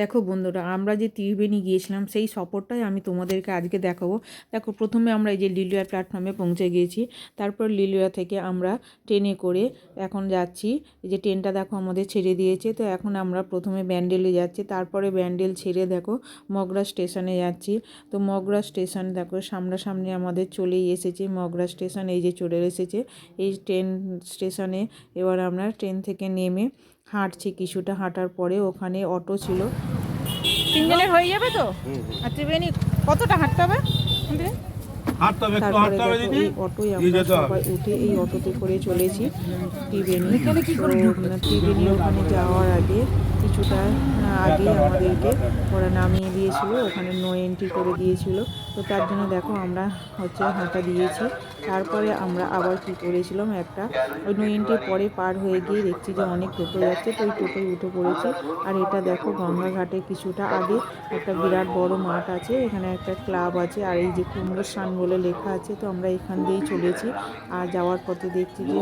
দেখো বন্ধুরা, আমরা যে ত্রিবেণী গিয়েছিলাম, সেই সফরটাই আমি তোমাদেরকে আজকে দেখাবো। দেখো, প্রথমে আমরা এই যে লিলুয়া প্ল্যাটফর্মে পৌঁছে গিয়েছি। তারপর লিলুয়া থেকে আমরা ট্রেনে করে এখন যাচ্ছি। এই যে ট্রেনটা দেখো আমাদের ছেড়ে দিয়েছে। তো এখন আমরা প্রথমে ব্যান্ডেলে যাচ্ছি। তারপরে ব্যান্ডেল ছেড়ে দেখো মগরা স্টেশনে যাচ্ছি। তো মগরা স্টেশন দেখো সামনাসামনি আমাদের চলেই এসেছে। মগরা স্টেশন এই যে চলে এসেছে। এই ট্রেন স্টেশনে এবার আমরা ট্রেন থেকে নেমে হাঁটছি কিছুটা হাঁটার পরে ওখানে অটো ছিল। তিনজনের হয়ে যাবে তো? আর ত্রিবেণী কতটা হাঁটতে হবে? তারপরে অটোই আমরা সবাই উঠে এই অটোতে করে চলেছি। ত্রিবেণী ত্রিবেণী ওখানে যাওয়ার আগে কিছুটা আগে আমাদেরকে ওরা নামিয়ে দিয়েছিল। ওখানে নো এন্ট্রি করে দিয়েছিল। তো তার জন্য দেখো আমরা হচ্ছে হাঁটা দিয়েছি। তারপরে আমরা আবার কি করেছিলাম একটা, ওই নো এন্ট্রি পরে পার হয়ে গিয়ে দেখছি যে অনেক টোটো যাচ্ছে, তো ওই টোটোয় উঠে পড়েছে। আর এটা দেখো গঙ্গাঘাটে কিছুটা আগে একটা বিরাট বড় মাঠ আছে, এখানে একটা ক্লাব আছে, আর এই যে কুমড়ো স্নান বলে লেখা আছে, তো আমরা এখান দিয়েই চলেছি। আর যাওয়ার পথে দেখছি যে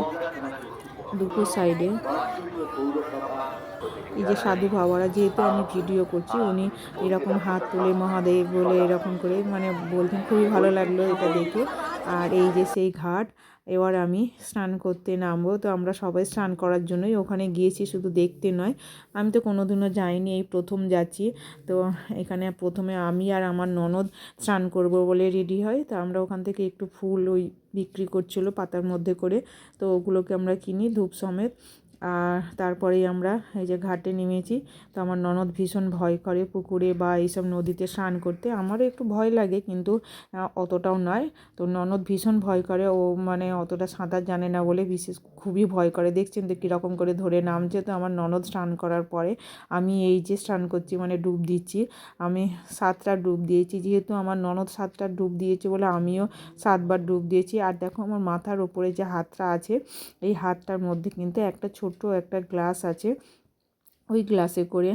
দুটো সাইডে এই যে সাধু বাবারা, যেহেতু আমি ভিডিও করছি, উনি এরকম হাত তুলে মহাদেব বলে এরকম করে মানে বলতেন খুবই ভালো লাগল এটা দেখে। আর এই যে সেই ঘাট, এবার আমি স্নান করতে নামবো। তো আমরা সবাই স্নান করার জন্যই ওখানে গিয়েছি, শুধু দেখতে নয়। আমি তো কোনো দিনও যাইনি, এই প্রথম যাচ্ছি। তো এখানে প্রথমে আমি আর আমার ননদ স্নান করব বলে রেডি হয়। তো আমরা ওখান থেকে একটু ফুল ওই বিক্রি করছিল পাতার মধ্যে করে। তো ওগুলোকে আমরা কিনি ধূপ সমেত। আর তারপরেই আমরা এই যে ঘাটে নেমেছি। তো আমার ননদ ভীষণ ভয় করে পুকুরে বা এইসব নদীতে স্নান করতে। আমারও একটু ভয় লাগে কিন্তু অতটাও নয়। তো ননদ ভীষণ ভয় করে। ও মানে অতটা সাঁতার জানে না বলে বিশেষ খুবই ভয় করে। দেখছেন তো কীরকম করে ধরে নামছে। তো আমার ননদ স্নান করার পরে আমি এই যে স্নান করছি মানে ডুব দিচ্ছি। আমি সাতটা ডুব দিয়েছি। যেহেতু আমার ননদ সাতটা ডুব দিয়েছে বলে আমিও সাতবার ডুব দিয়েছি। আর দেখো আমার মাথার ওপরে যে হাতটা আছে, এই হাতটার মধ্যে কিন্তু একটা ছোট্ট একটা গ্লাস আছে। ওই গ্লাসে করে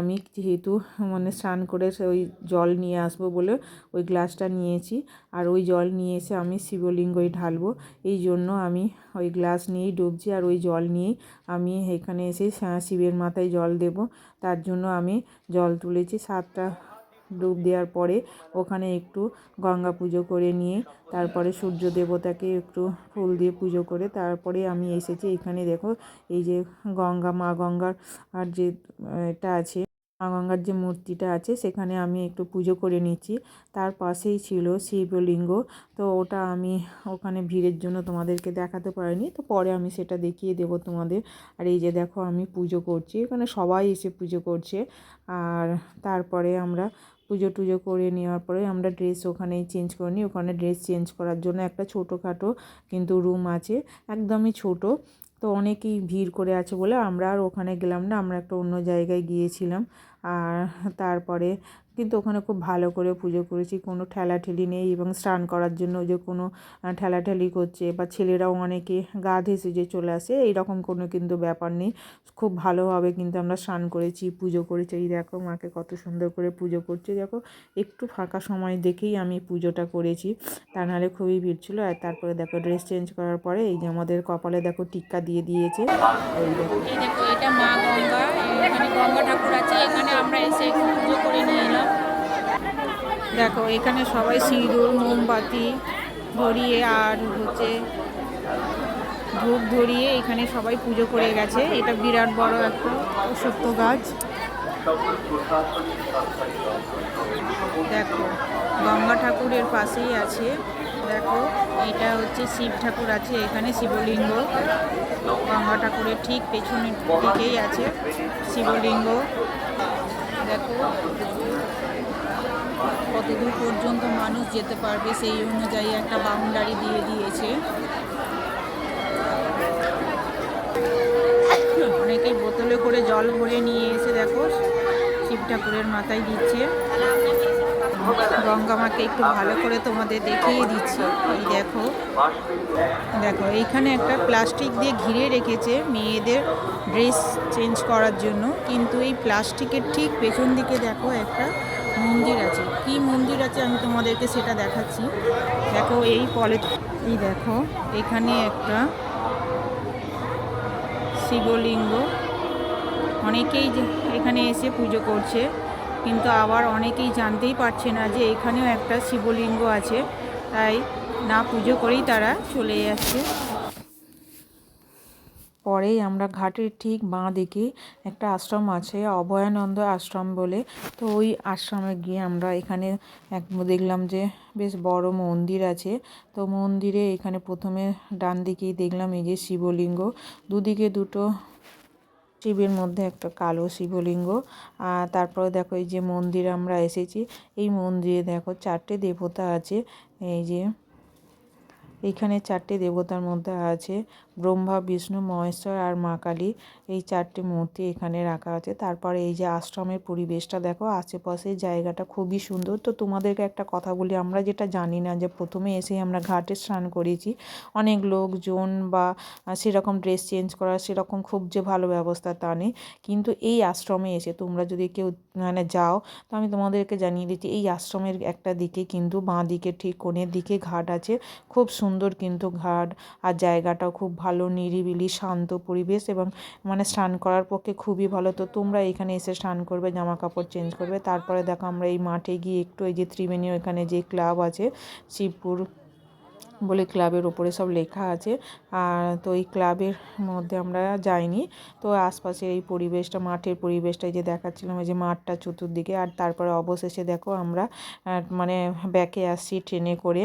আমি যেহেতু মানে স্নান করে ওই জল নিয়ে আসব বলে ওই গ্লাসটা নিয়েছি। আর ওই জল নিয়ে এসে আমি শিবলিঙ্গই ঢালবো। এই জন্য আমি ওই গ্লাস নিয়েই ডুবছি আর ওই জল নিয়েই আমি এখানে এসে শিবের মাথায় জল দেব। তার জন্য আমি জল তুলেছি সাতটা ডুব দেওয়ার পরে ওখানে একটু গঙ্গা পুজো করে নিয়ে তারপরে সূর্য দেবতাকে একটু ফুল দিয়ে পুজো করে তারপরে আমি এসেছি এখানে দেখো এই যে গঙ্গা, মা গঙ্গার আর যে এটা আছে, মা গঙ্গার যে মূর্তিটা আছে সেখানে আমি একটু পুজো করে নিচ্ছি। তার পাশেই ছিল শিবলিঙ্গ। তো ওটা আমি ওখানে ভিড়ের জন্য তোমাদেরকে দেখাতে পারিনি। তো পরে আমি সেটা দেখিয়ে দেব তোমাদের। আর এই যে দেখো আমি পুজো করছি। এখানে সবাই এসে পুজো করছে। আর তারপরে আমরা পুজো টুজো করে নেওয়ার পরে আমরা ড্রেস ওখানেই চেঞ্জ করে নিই। ওখানে ড্রেস চেঞ্জ করার জন্য একটা ছোটোখাটো কিন্তু রুম আছে, একদমই ছোট। তো অনেকেই ভিড় করে আছে বলে আমরা আর ওখানে গেলাম না, আমরা একটা অন্য জায়গায় গিয়েছিলাম। আর তারপরে কিন্তু ওখানে খুব ভালো করে পুজো করেছি। কোনো ঠেলাঠেলি নেই এবং স্নান করার জন্য যে কোনো ঠেলাঠেলি করছে বা ছেলেরাও অনেকে গা ধেসে যে চলে আসে, এইরকম কোনো কিন্তু ব্যাপার নেই। খুব ভালোভাবে কিন্তু আমরা স্নান করেছি, পুজো করেছি। এই দেখো মাকে কত সুন্দর করে পুজো করছে। দেখো একটু ফাঁকা সময় দেখেই আমি পুজোটা করেছি। তা নাহলে খুবই ভিড় ছিল। আর তারপরে দেখো ড্রেস চেঞ্জ করার পরে এই যে আমাদের কপালে দেখো টিক্কা দিয়ে দিয়েছে। এই দেখো, এটা মা গঙ্গা। এখানে গঙ্গা ঠাকুর আছে। দেখো, এখানে সবাই সিঁদুর, মোমবাতি ধরিয়ে আর হচ্ছে ধূপ ধরিয়ে এখানে সবাই পুজো করে গেছে। এটা বিরাট বড় একটা সত্য গাছ। দেখো, গঙ্গা ঠাকুরের পাশেই আছে। দেখো, এটা হচ্ছে শিব ঠাকুর আছে, এখানে শিবলিঙ্গ। গঙ্গা ঠাকুরের ঠিক পেছনের দিকেই আছে শিবলিঙ্গ। দেখো কতদূর পর্যন্ত মানুষ যেতে পারবে সেই অনুযায়ী একটা বাউন্ডারি দিয়ে দিয়েছে। অনেকেই বোতলে করে জল ভরে নিয়ে এসে দেখো, শিব ঠাকুরের মাথায় দিচ্ছে। গঙ্গা মাকে একটু ভালো করে তোমাদের দেখিয়ে দিচ্ছি। এই দেখো দেখো, এইখানে একটা প্লাস্টিক দিয়ে ঘিরে রেখেছে মেয়েদের ড্রেস চেঞ্জ করার জন্য। কিন্তু এই প্লাস্টিকের ঠিক পেছন দিকে দেখো একটা মন্দির আছে। কি মন্দির আছে আমি তোমাদেরকে সেটা দেখাচ্ছি। দেখো এই পলে এই দেখো, এখানে একটা শিবলিঙ্গ। অনেকেই এখানে এসে পুজো করছে, কিন্তু আবার অনেকেই জানতেই পারছে না যে এখানেও একটা শিবলিঙ্গ আছে। তাই না পুজো করেই তারা চলে যাচ্ছে। পরেই আমরা ঘাটের ঠিক বাঁ দিকে একটা আশ্রম আছে, অভয়ানন্দ আশ্রম বলে। তো ওই আশ্রমে গিয়ে আমরা এখানে এক দেখলাম যে বেশ বড় মন্দির আছে। তো মন্দিরে এখানে প্রথমে ডান দিকেই দেখলাম এই যে শিবলিঙ্গ। দুদিকে দুটো শিবের মধ্যে একটা কালো শিবলিঙ্গ। আর তারপরে দেখো এই যে মন্দিরে আমরা এসেছি। এই মন্দিরে দেখো চারটে দেবতা আছে। এই যে এইখানে চারটে দেবতার মধ্যে আছে ব্রহ্মা, বিষ্ণু, মহেশ্বর আর মা কালী। এই চারটে মূর্তি এখানে রাখা আছে। তারপরে এই যে আশ্রমের পরিবেশটা দেখো আশেপাশে জায়গাটা খুবই সুন্দর। তো তোমাদেরকে একটা কথা বলি, আমরা যেটা জানি না যে প্রথমে এসে আমরা ঘাটে স্নান করেছি। অনেক লোকজন বা সেরকম ড্রেস চেঞ্জ করা, সেরকম খুব যে ভালো ব্যবস্থা তা নেই। কিন্তু এই আশ্রমে এসে তোমরা যদি কেউ মানে যাও, তো আমি তোমাদেরকে জানিয়ে দিচ্ছি, এই আশ্রমের একটা দিকে কিন্তু বাঁ দিকে ঠিক কোণের দিকে ঘাট আছে। খুব সুন্দর কিন্তু ঘাট আর জায়গাটাও খুব ভালো, নিরিবিলি, শান্ত পরিবেশ এবং মানে স্নান করার পক্ষে খুবই ভালো। তো তোমরা এখানে এসে স্নান করবে জামা কাপড় চেঞ্জ করবে। তারপরে দেখো আমরা এই মাঠে গিয়ে একটু এই যে ত্রিবেণী এখানে যে ক্লাব আছে, শিবপুর বলে ক্লাবের ওপরে সব লেখা আছে। আর তো এই ক্লাবের মধ্যে আমরা যাইনি। তো আশপাশে এই পরিবেশটা, মাঠের পরিবেশটা যে দেখাচ্ছিলাম, এই যে মাঠটা চতুর্দিকে। আর তারপরে অবশেষে দেখো আমরা মানে ব্যাকে আসছি ট্রেনে করে।